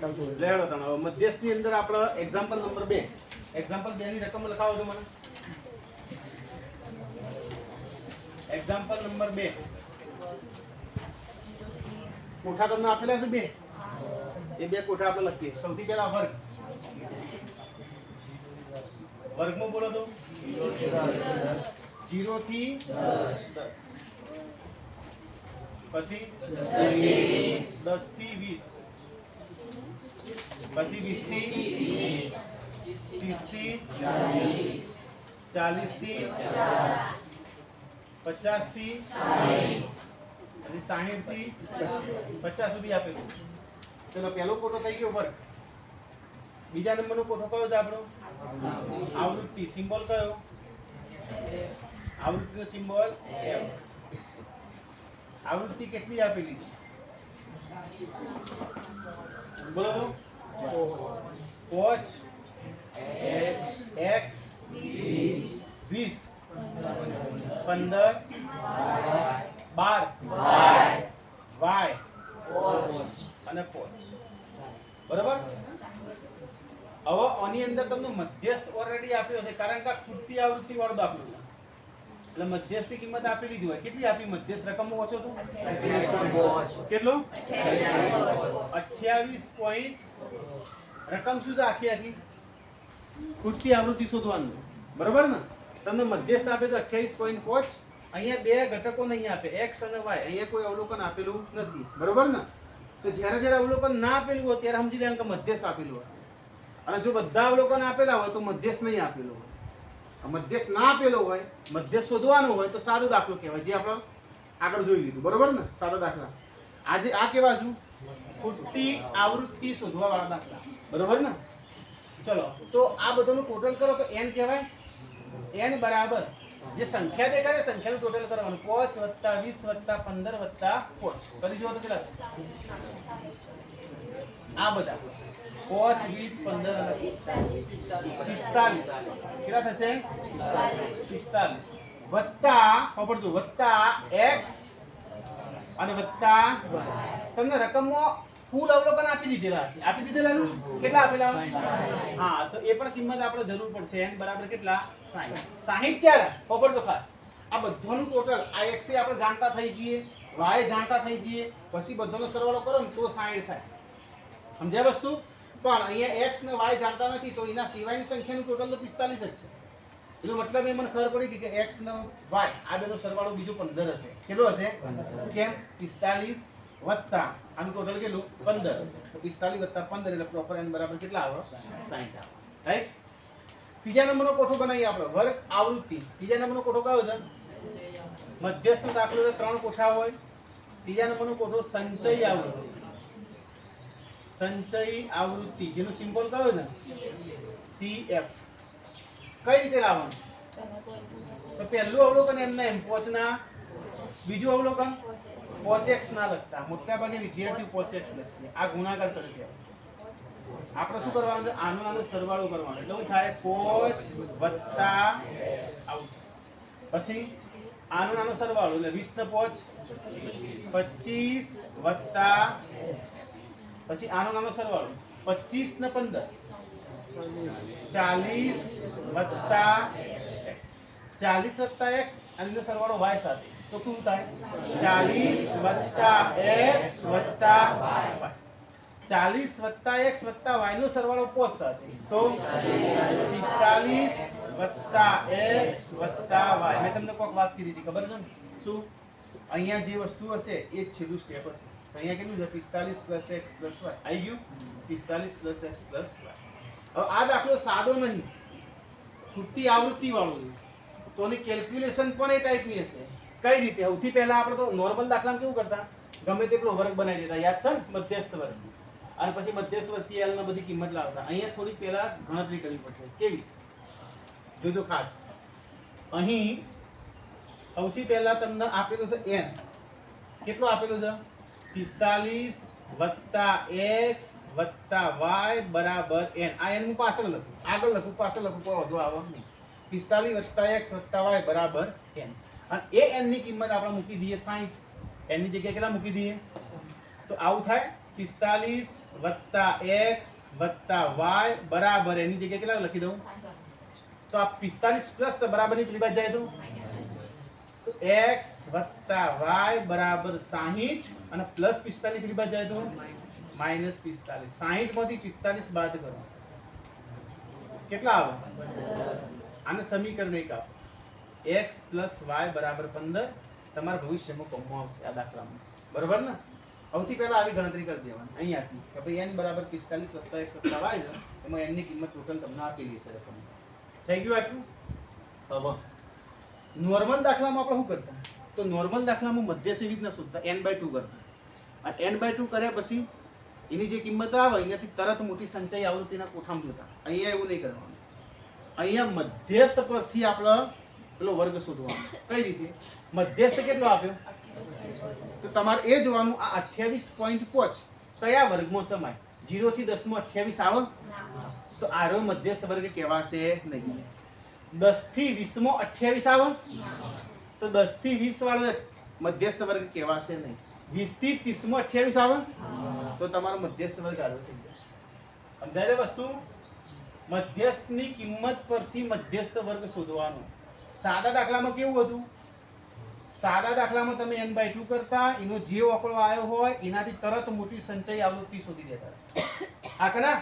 ચાલતું. લેડો તને હવે મધ્યસ્થની અંદર આપણે એક્ઝામ્પલ નંબર બે. એક્ઝામ્પલ બે ની રકમ લખાવો તો મને. એક્ઝામ્પલ નંબર બે. કોઠા તમને આપેલા છે બે? એ બે કોઠા આપણે લખીએ. સૌથી પહેલા વર્ગ. વર્ગમાં બોલો તો. જીરો થી દસ. પછી? દસથી વીસ. પછી વીસથી ત્રીસથી ચાલીસથી પચાસથી પછી સાહીઠથી પચાસ સુધી આપેલું. ચલો, પહેલો કોઠો થઈ ગયો વર્ગ. બીજા નંબરનો કોઠો કયો છે આપણો? આવૃત્તિ. સિમ્બોલ કયો? આવૃત્તિનો સિમ્બોલ આવૃત્તિ કેટલી આપેલી? બોલો તો. પોચ. એક્સ. વીસ. પંદર. બાર. વાય. અને પોચ. બરાબર? હવે આની અંદર તમને મધ્યસ્થ ઓલરેડી આપ્યો છે, કારણ કે આ ખૂટતી આવૃત્તિ વાળો દાખલો. એટલે મધ્યસ્થી કિંમત આપેલી જ હોય. કેટલી આપી? મધ્યસ્થ રકમ ઓછો તો કેટલો? અઠ્યાવીસ પોઈન્ટ રકમ શું છે આખી આખી? ખૂટતી આવૃત્તિ શોધવાનું. બરોબર ને? તમને મધ્યસ્થ આપે તો અઠ્યાવીસ પોઈન્ટ પાંચ અહીંયા બે ઘટકો નહીં આપે. એક્સ અને વાય. અહીંયા કોઈ અવલોકન આપેલું નથી. બરોબર ને? તો જ્યારે જ્યારે અવલોકન ના આપેલું હોય ત્યારે સમજી લેવાનું કે મધ્યસ્થ આપેલું હશે. અને જો બધા અવલોકન આપેલા હોય તો મધ્યસ્થ નહીં આપેલું હોય. મધ્યસ્થ ના આપેલો હોય, મધ્યસ્થ શોધવાનો હોય તો સાદો દાખલો કહેવાય. જે આપણે આગળ જોઈ લીધું. બરોબર ને? સાદો દાખલા. આજે આ કેવા છું? ખોટી આવૃત્તિ શોધવા વાળા દાખલા. બરોબર ને? ચલો, તો આ બધાનું ટોટલ કરો તો એન કહેવાય? એન બરાબર. જે સંખ્યા દેખાય સંખ્યાનું ટોટલ કરવાનું. પાંચ વત્તા વીસ વત્તા પંદર વત્તા પોચ કરી જુઓ તો કેટલા આ બધા. પોચ વીસ પંદર પિસ્તાલીસ કેટલા થશે પિસ્તાલીસ વત્તા સાંભળજો વત્તા એક્સ અને વત્તા તમને રકમમાં કુલ અવલોકન આપી દીધેલા હશે આપી દીધેલા કેટલા આપેલા હા તો એ પણ કિંમત આપણે જરૂર પડશે એન બરાબર કેટલા 60 60 ક્યારે સાંભળજો ખાસ આ બધાનું ટોટલ આ એક્સ આપણે જાણતા થઈ જઈએ વાય જાણતા થઈ જઈએ પછી બધાનો સરવાળો કરો ને તો 60 થાય સમજાય વસ્તુ પણ અહીંયા એક્સ ને વાય જાણતા નથી તો એના સિવાયની સંખ્યાનું ટોટલ તો 45 જ છે. એનો મતલબ એ મને ખબર પડી ગઈ કે એક્સ ને વાય આ બેનો સરવાળો બીજો 15 હશે. કેટલો હશે? કેમ? 45 વત્તા આનું ટોટલ કેટલું? 15 તો 45 વત્તા 15 એટલે પ્રોપર એન બરાબર કેટલા આવે? 60 આવે. રાઈટ ત્રીજા નંબરનો કોઠો બનાવીએ આપણે. વર્ગ આવૃત્તિ. ત્રીજા નંબરનો કોઠો કયો છે? મધ્યસ્થનો દાખલો ત્રણ કોઠા હોય. ત્રીજા નંબરનો કોઠો સંચય આવૃત્તિ. સંચય આવૃત્તિ, જેનું સિમ્બોલ કયો છે? એફ કઈ રીતે લાવવાનું? તો પહેલું અવલોકન એમને એમ પોચના બીજું અવલોકન? પોચેક્સ ના લખતા. મોટા ભાગે વિદ્યાર્થીઓ પોચેક્સ લખશે. આ ગુણાકાર કરી કહેવાય આપણે શું કરવાનું છે? આનો આનો સરવાળો કરવાનો. એટલે શું થાય? પોચ વત્તા પછી આનો નાનો સરવાળો. એટલે વીસ ને પોચ, પચીસ વત્તા પછી આનો નાનો સરવાળો. પચીસ ને પંદર. ચાલીસ વત્તા ચાલીસ વત્તા એક્સ અને સરવાળો વાય સાથે. તો શું થાય? ચાલીસ વત્તા એક્સ વત્તા વાય. ચાલીસ વત્તા એક્સ વત્તા વાય નો સરવાળો પોચ સાથે. તો પિસ્તાલીસ વત્તા એક્સ વત્તા વાય. મેં તમને કોઈક વાત કીધી હતી, ખબર છે ને? શું? અહીંયા જે વસ્તુ હશે, એ જ છેલ્લું સ્ટેપ હશે. અહીંયા કેટલું છે? પિસ્તાલીસ પ્લસ એક્સ પ્લસ વાય આવી ગયું? પિસ્તાલીસ પ્લસ એક્સ પ્લસ વાય હવે આ દાખલો સાદો નહીં. ખૂટતી આવૃત્તિ વાળો છે. તો એની કેલ્ક્યુલેશન પણ એ ટાઈપની હશે. કઈ રીતે? સૌથી પહેલા આપણે તો નોર્મલ દાખલામાં કેવું કરતા? ગમે તેટલો વર્ગ બનાવી દેતા. યાદ છે? મધ્યસ્થ વર્ગ. અને પછી મધ્યસ્થ વર્ગથી એલ બધી કિંમત લાવતા. અહીંયા થોડી પહેલા ગણતરી કરવી પડશે. કેવી? જોજો ખાસ. અહીં સૌથી પહેલા તમને આપેલું છે n. કેટલું આપેલું છે? પિસ્તાલીસ વત્તા એક્સ વત્તા વાય બરાબર એન આ એન હું પાછળ લખું આગળ લખું પાછળ લખું કોઈ વધુ આવે નહીં. પિસ્તાલીસ વત્તા એક્સ વત્તા વાય બરાબર એન અને એ એનની કિંમત આપણે મૂકી દઈએ સાહીઠ એનની જગ્યાએ કેટલા મૂકી દઈએ? તો આવું થાય. પિસ્તાલીસ વત્તા એક્સ વત્તા વાય બરાબર એની જગ્યાએ કેટલા લખી દઉં? તો આ પિસ્તાલીસ પ્લસ બરાબરની પેલી જાય તો? એક્સ વત્તા વાય બરાબર સાહીઠ અને પ્લસ પિસ્તાલીસ કેટલી બાદ જાય તો? માઇનસ પિસ્તાલીસ. સાહીઠમાંથી પિસ્તાલીસ બાદ કરો. કેટલા આવે? આને સમીકરણ એક આપો. એક્સ પ્લસ વાય બરાબર પંદર. તમારા ભવિષ્યમાં કોમો આવશે આ દાખલામાં. બરોબર ને? સૌથી પહેલાં આવી ગણતરી કરી દેવાની. અહીંયાથી કે ભાઈ એન બરાબર પિસ્તાલીસ વત્તા એક્સ વત્તા વાય એમાં એનની કિંમત ટોટલ તમને આપેલી છે રકમ. થઈ ગયું આટલું? હવે નોર્મલ દાખલામાં આપણે શું કરતા? તો નોર્મલ દાખલામાં મધ્ય રીતના શોધતા એન બાય ટુ કરતા. આ એન બાય ટુ કર્યા પછી એની જે કિંમત આવે, એનાથી તરત મોટી સંચય આવૃત્તિના કોઠામાં જોતા. અહીંયા એવું નહીં કરવાનું. અહીંયા મધ્યસ્થ પરથી આપણે પેલો વર્ગ શોધવાનો. કઈ રીતે? મધ્યસ્થ કેટલો આપ્યો? તો તમારે એ જોવાનું, આ અઠ્યાવીસ પોઈન્ટ પોચ કયા વર્ગમાં સમાય? જીરો થી દસ અઠ્યાવીસ આવે? તો આરો મધ્યસ્થ વર્ગ કહેવાશે નહીં. દસથી વીસમાં અઠ્યાવીસ આવે. તો દસથી વીસ વાળો મધ્યસ્થ વર્ગ કહેવાશે નહીં. વીસથી ત્રીસમાં અઠ્યાવીસ આવે. તો તમારો મધ્યસ્થ વર્ગ આવ્યો થઈ જાય સમજાય વસ્તુ? મધ્યસ્થની કિંમત પરથી મધ્યસ્થ વર્ગ શોધવાનો. સાદા દાખલામાં કેવું હતું? સાદા દાખલામાં તમે એન બાય ટુ કરતા એનો જે ઓકળો આવ્યો હોય એનાથી તરત મોટી સંચય આવૃત્તિ શોધી દેતા. આ કના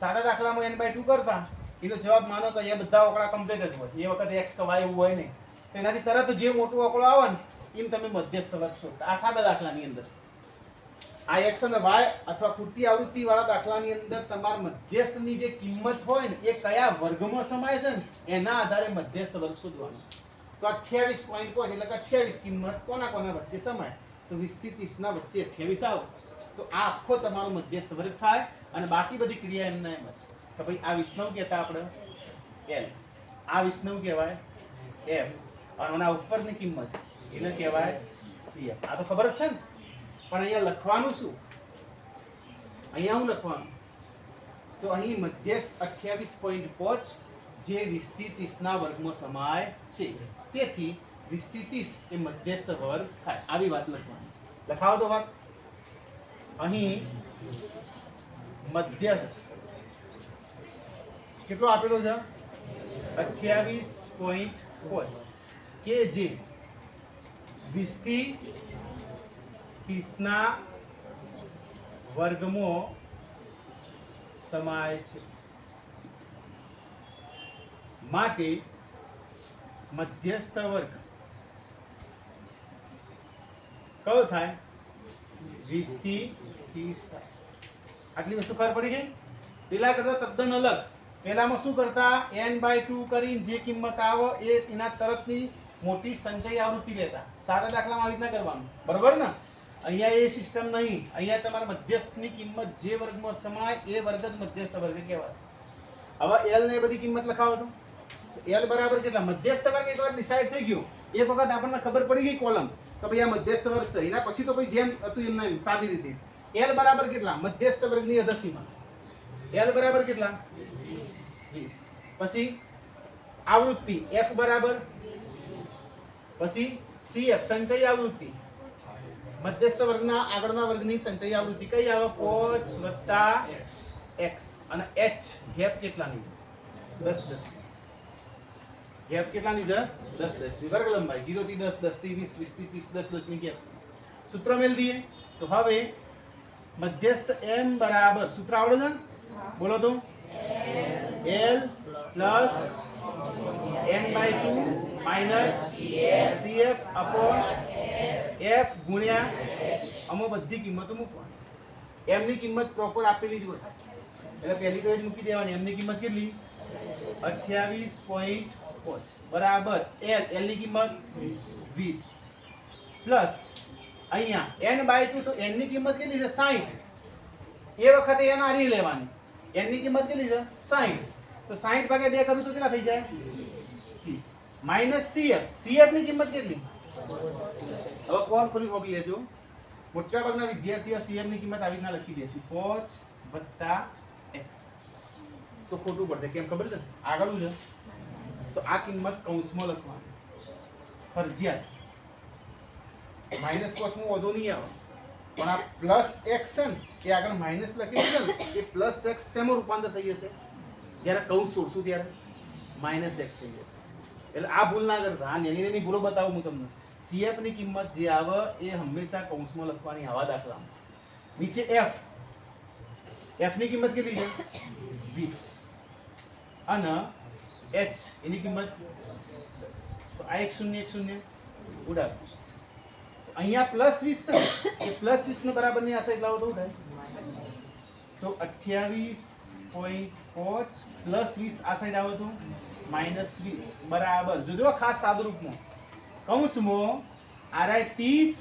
સાદા દાખલામાં એન બાય ટુ કરતા. એનો જવાબ માનો કે એ બધા ઓકળા કમ્પ્લીટ જ હોય. એ વખતે એક્સ કવાય એવું હોય નહીં. તો એનાથી તરત જે મોટું ઓકળો આવે ને, એમ તમે મધ્યસ્થ શોધતા આ સાદા દાખલાની અંદર. આ એક્સ અને વાય અથવા ખૂટતી આવૃત્તિવાળા દાખલાની અંદર તમારા મધ્યસ્થની જે કિંમત હોય ને, એ કયા વર્ગમાં સમાય છે ને, એના આધારે મધ્યસ્થ વર્ગ શોધવાનો. તો અઠ્યાવીસ પોઈન્ટ પાંચ એટલે કે અઠ્યાવીસ કિંમત કોના કોના વચ્ચે સમાય? તો વીસથી ત્રીસના વચ્ચે અઠ્યાવીસ આવો. તો આ આખો તમારો મધ્યસ્થ વર્ગ થાય અને બાકી બધી ક્રિયા એમના એમ હશે તો ભાઈ આ વિષ્ણુ કહેતા આપણે. એલ આ વિષ્ણુ કહેવાય. એફ અને આના ઉપરની કિંમત એને કહેવાય સીએફ આ તો ખબર જ છે ને? પણ અહીંયા લખવાનું શું? અહીંયા હું લખવાનું? તો અહીં મધ્યસ્થ અઠ્યાવીસ પોઈન્ટ પાંચ જે વીસથી ત્રીસના વર્ગમાં સમાય છે. તેથી વીસથી ત્રીસ એ મધ્યસ્થ વર્ગ થાય. આવી વાત લખવાની. લખાવો તો વાત. અહીં મધ્યસ્થ કેટલો આપેલો છે? અઠ્યાવીસ પોઈન્ટ પાંચ કે જે વીસથી ત્રીસના વર્ગમાં સમાય છે. માટે મધ્યસ્થ વર્ગ કયો થાય? વીસથી ત્રીસ થાય. આટલી વસ્તુ ખબર પડી ગઈ? પેલા કરતા તદ્દન અલગ. પેલામાં શું કરતા? N બાય ટુ કરીને જે કિંમત આવો એ એના તરતની મોટી સંચય આવૃત્તિ લેતા. સારા દાખલામાં આવી રીતના કરવાનું. બરાબર ને? અહીંયા એ સિસ્ટમ નહીં. અહીંયા તમારા મધ્યસ્થની કિંમત જે વર્ગમાં સમાય એ વર્ગ જ મધ્યસ્થ વર્ગ કહેવાશે. હવે એલ ને એ બધી કિંમત લખાવો તો. એલ બરાબર કેટલા? મધ્યસ્થ વર્ગ એકવાર ડિસાઈડ થઈ ગયું. એ વખત આપણને ખબર પડી ગઈ કોલમ કે ભાઈ આ મધ્યસ્થ વર્ગ છે. એના પછી તો ભાઈ જેમ હતું એમ નહીં. સાદી રીતે એલ બરાબર કેટલા? મધ્યસ્થ વર્ગની અધસીમાં. એલ બરાબર કેટલા? 20 પછી આવૃત્તિ એફ બરાબર? પછી સીએફ સંચય આવૃત્તિ. મધ્યસ્થ વર્ગના આગળના વર્ગની સંચય આવૃત્તિ કઈ આવે? પોચ વત્તા એક્સ. અને એચ ગેપ કેટલાની દસ દસ. ગેપ કેટલાની છે દસ દસ. ની વર્ગ લંબાઈ જીરો થી દસ દસથી વીસ વીસથી ત્રીસ દસ દસની ગેપ. સૂત્ર મેલ દઈએ. તો હવે મધ્યસ્થ એમ બરાબર. સૂત્ર આવડે છે? બોલો તો. L plus N by two minus CF upon F ગુણ્યા અમો બધી કિંમતો મૂકવાની. એમની કિંમત પ્રોપર આપેલી જ હોય. એટલે પહેલી તો એ જ મૂકી દેવાની. એમની કિંમત કેટલી? અઠ્યાવીસ પોઈન્ટ પાંચ. બરાબર. એલ એલની કિંમત વીસ. પ્લસ અહીંયા એન બાય ટુ તો એનની કિંમત કેટલી છે? સાઠ એ વખતે એન આરી લેવાની. એનની કિંમત કેટલી છે? સાઠ તો સાહીઠ ભાગે બે કરું તો કેટલા થઈ જાય? ત્રીસ. Minus CF. સીએફની કિંમત કેટલી? હવે કોણ ખોલી ખોલી લેજો મોટા ભાગના વિદ્યાર્થીઓ સીએફની કિંમત આવી રીતના લખી દેશે કોચ વત્તા એક્સ. તો ખોટું પડશે. કેમ ખબર છે? આગળનું છે તો આ કિંમત કૌંસમાં લખવાની. ફરજિયાત. માઇનસ કોચમાં વધુ નહીં આવે. પણ આ પ્લસ એક્સ છે ને, એ આગળ માઇનસ લખી દીધું ને, એ પ્લસ એક્સ શેમાં રૂપાંતર થઈ જશે? જ્યારે કૌંસ છોડશું ત્યારે? માઇનસ એક્સ થઈ જશે. એટલે આ ભૂલ ના કરતા. આ નેની નેની ભૂલો બતાવું હું તમને. સીએફની કિંમત જે આવે એ હંમેશા કૌંસમાં લખવાની આવા દાખલામાં નીચે એફ એફની કિંમત કેટલી છે? વીસ. અને એચ એની કિંમત તો આ એક શૂન્ય એક શૂન્ય. ઉડાડ અહીંયા પ્લસ વીસ છે એ પ્લસ વીસ ને બરાબર એટલા તો થાય તો અઠ્યાવીસ પોઈન્ટ પાંચ પ્લસ વીસ આ સાઈડ તો માઇનસ વીસ. બરાબર. જોજો ખાસ સાદુરૂપમાં. કૌંસમાં આરાય ત્રીસ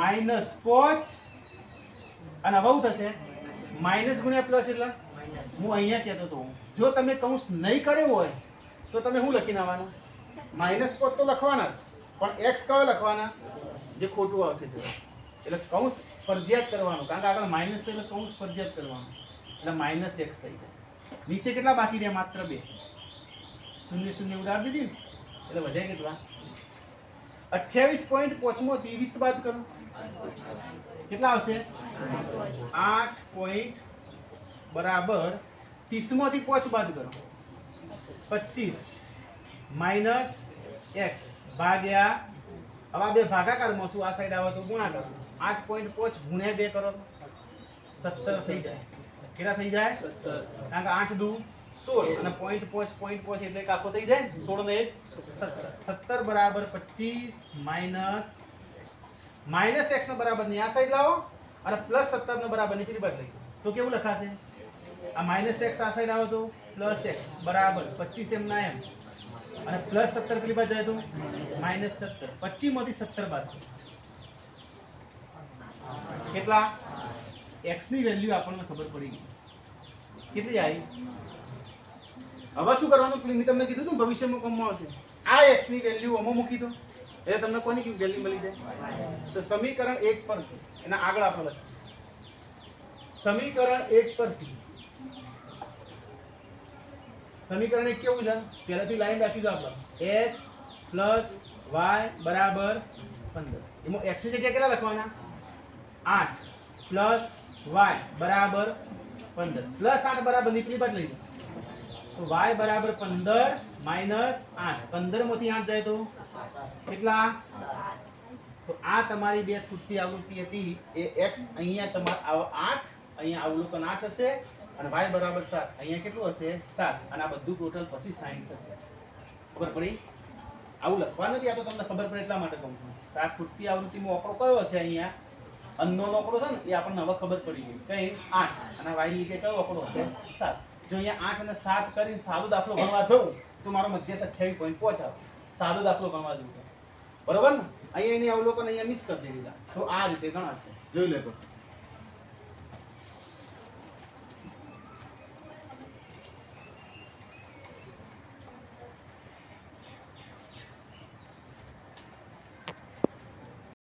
માઇનસ પાંચ અને હવે થશે. માઇનસ ગુણ્યા પ્લસ એટલે? હું અહીંયા કહેતો હતો જો તમે કૌંસ નહીં કર્યો હોય, તો તમે શું લખીને આવવાના માઇનસ પાંચ તો લખવાના જ. પણ એક્સ કયો લખવાના? જે ખોટું આવશે એટલે કૌંસ ફરજિયાત કરવાનું. કારણ કે આગળ માઇનસ એટલે કૌંસ ફરજિયાત કરવાનું. એટલે માઇનસ એક્સ થઈ જાય. નીચે કેટલા બાકી રહ્યા? માત્ર બે. શૂન્ય શૂન્ય ઉડાડી દીધી એટલે વધ્યા કેટલા? અઠ્યાવીસ પોઈન્ટ પોચમો ત્રેવીસ બાદ કરો. કેટલા આવશે? આઠ પોઈન્ટ બરાબર ત્રીસમાંથી પોચ બાદ કરો. પચીસ માઇનસ એક્સ ભાગ્યા, હવે બે ભાગાકારમાં શું આ સાઈડ આવે તો ગુણાકાર આઠ પોઈન્ટ પોચ ગુણ્યા બે કરો. સત્તર થઈ જાય. કેટલા થઈ જાય? કારણ કે આઠ દુ. સોળ. અને પોઈન્ટ પાંચ પોઈન્ટ પાંચ એટલે આખો થઈ જાય? સોળ ને એક. સત્તર. સત્તર બરાબર પચીસ માઇનસ માઇનસ એક્સ નો બરાબરની આ સાઈડ લાવો અને પ્લસ સત્તર નો બરાબરની પેલી બાજુ લઈ તો કેવું લખાશે? આ માઇનસ એક્સ આ સાઈડ આવે તો પ્લસ એક્સ બરાબર પચીસ એમ ના એમ. અને પ્લસ સત્તર પેલી બાજુ જાય તો માઇનસ સત્તર. પચીસમાંથી સત્તર બાદ. કેટલા? એક્સની વેલ્યુ આપણને ખબર પડી ગઈ. કેટલી આવી? હવે શું કરવાનું? મેં તમને કીધું હતું ભવિષ્યમાં કોમમાં આવશે. આ એક્સની વેલ્યુ અમો મૂકી દો. એટલે તમને કોની વેલ્યુ મળી જાય? તો સમીકરણ એક પરથી. એના આગળ આપણે લખીએ સમીકરણ એક પરથી. સમીકરણ એક કેવું છે? પહેલાથી લાઈન રાખી દો આપણે. એક્સ પ્લસ વાય બરાબર પંદર. એમાં એક્સની જગ્યાએ કેટલા લખવાના? આઠ. પ્લસ વાય બરાબર પંદર. પ્લસ આઠ બરાબર નીચલી બાજુ લઈ તો વાય બરાબર પંદર માઇનસ આઠ. પંદરમાંથી આઠ જાય તો કેટલા? તો આ તમારી બે ખૂટતી આવૃત્તિ હતી. એ એક્સ અહીંયા તમારે આઠ, અહીંયા અવલોકન આઠ હશે અને વાય બરાબર સાત. અહીંયા કેટલું હશે? સાત. અને આ બધું ટોટલ પછી સાઈન થશે. ખબર પડી? આવું લખવા નથી, આ તો તમને ખબર પડે એટલા માટે કહું છું. આ ખૂટતી આવૃત્તિમાં ઓકડો કયો હશે અહીંયા? અનનો ઓકડો છે ને, એ આપણને હવે ખબર પડી ગઈ કઈ આઠ અને વાયની કે કયો ઓકડો હશે સાત. જો અહીંયા આઠ અને સાત કરીને સાદો દાખલો ગણવા જવું તો મારો મધ્ય અઠ્યાવીસ પોઈન્ટ પહોંચાવ સાદો દાખલો ગણવા જવું તો. બરોબર ને? અહીંયા એની અવલોકન અહીંયા મિસ કરી દીધા. તો આ રીતે ગણાશે. જોઈ લેજો.